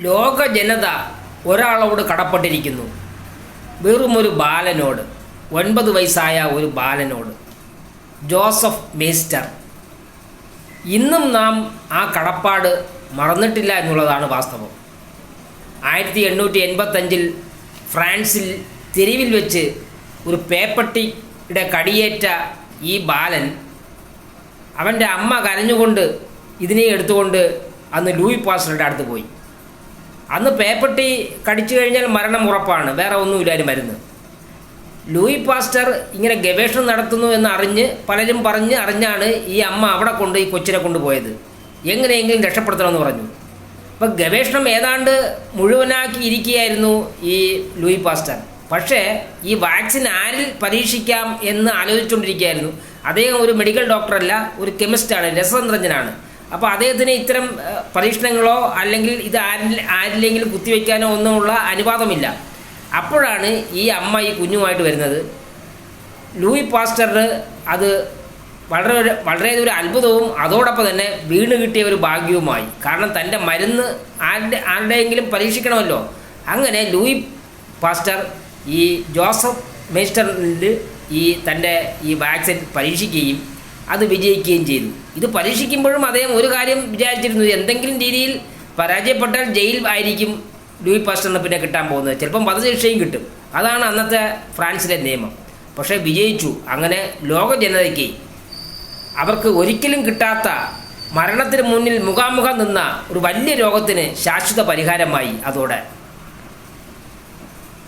ലോക ജനത ഒരാളോട് കടപ്പെട്ടിരിക്കുന്നു. വെറും ഒരു ബാലനോട് ഒൻപത് വയസ്സായ ഒരു ബാലനോട്. Joseph Meister. ഇന്നും നാം ആ കടപ്പാട് മറന്നിട്ടില്ല എന്നുള്ളതാണ് വാസ്തവം. ആയിരത്തി എണ്ണൂറ്റി എൺപത്തഞ്ചിൽ ഫ്രാൻസിൽ തെരുവിൽ വെച്ച് ഒരു പേപ്പട്ടിയുടെ കടിയേറ്റ ഈ ബാലൻ അവന്റെ അമ്മ കരഞ്ഞുകൊണ്ട് ഇതിനെ എടുത്തുകൊണ്ട് അന്ന് ലൂയി പാസ്റ്ററുടെ അടുത്ത് പോയി. അന്ന് പേപ്പട്ടി കടിച്ചു കഴിഞ്ഞാൽ മരണം ഉറപ്പാണ്. വേറെ ഒന്നുമില്ല മരുന്ന്. ലൂയി പാസ്റ്റർ ഇങ്ങനെ ഗവേഷണം നടത്തുന്നു എന്ന് അറിഞ്ഞ് പലരും പറഞ്ഞ് അറിഞ്ഞാണ് ഈ അമ്മ അവിടെ കൊണ്ട് ഈ കൊച്ചിനെ കൊണ്ടുപോയത്. എങ്ങനെയെങ്കിലും രക്ഷപ്പെടുത്തണമെന്ന് പറഞ്ഞു. അപ്പം ഗവേഷണം ഏതാണ്ട് മുഴുവനാക്കി ഇരിക്കുകയായിരുന്നു ഈ ലൂയി പാസ്റ്റർ. പക്ഷേ ഈ വാക്സിൻ ആരിൽ പരീക്ഷിക്കാം എന്ന് ആലോചിച്ചുകൊണ്ടിരിക്കുകയായിരുന്നു. അദ്ദേഹം ഒരു മെഡിക്കൽ ഡോക്ടറല്ല ഒരു കെമിസ്റ്റാണ് രസതന്ത്രജ്ഞനാണ്. അപ്പോൾ അദ്ദേഹത്തിന് ഇത്തരം പരീക്ഷണങ്ങളോ അല്ലെങ്കിൽ ഇത് ആരിൽ ആരിലെങ്കിലും കുത്തിവെക്കാനോ ഒന്നുമുള്ള അനുവാദമില്ല. അപ്പോഴാണ് ഈ അമ്മ ഈ കുഞ്ഞുമായിട്ട് വരുന്നത്. ലൂയി പാസ്റ്ററിന് അത് വളരെ വളരെ ഒരു അത്ഭുതവും അതോടൊപ്പം തന്നെ വീണ് കിട്ടിയ ഒരു ഭാഗ്യവുമായി. കാരണം തന്റെ മരുന്ന് ആരുടെ ആരുടെയെങ്കിലും പരീക്ഷിക്കണമല്ലോ. അങ്ങനെ ലൂയി പാസ്റ്റർ ഈ ജോസഫ് മേസ്റ്ററിൽ ഈ തന്റെ ഈ വാക്സിൻ പരീക്ഷിക്കുകയും അത് വിജയിക്കുകയും ചെയ്തു ഇത് പരീക്ഷിക്കുമ്പോഴും അദ്ദേഹം ഒരു കാര്യം വിചാരിച്ചിരുന്നു എന്തെങ്കിലും രീതിയിൽ പരാജയപ്പെട്ടാൽ ജയിൽ ആയിരിക്കും ലൂയി പാസ്റ്ററിന് പിന്നെ കിട്ടാൻ പോകുന്നത്. ചിലപ്പം വധശിക്ഷയും കിട്ടും. അതാണ് അന്നത്തെ ഫ്രാൻസിലെ നിയമം. പക്ഷേ വിജയിച്ചു. അങ്ങനെ ലോക ജനതയ്ക്ക് അവർക്ക് ഒരിക്കലും കിട്ടാത്ത മരണത്തിന് മുന്നിൽ മുഖാമുഖം നിന്ന ഒരു വലിയ രോഗത്തിന് ശാശ്വത പരിഹാരമായി അതോടെ.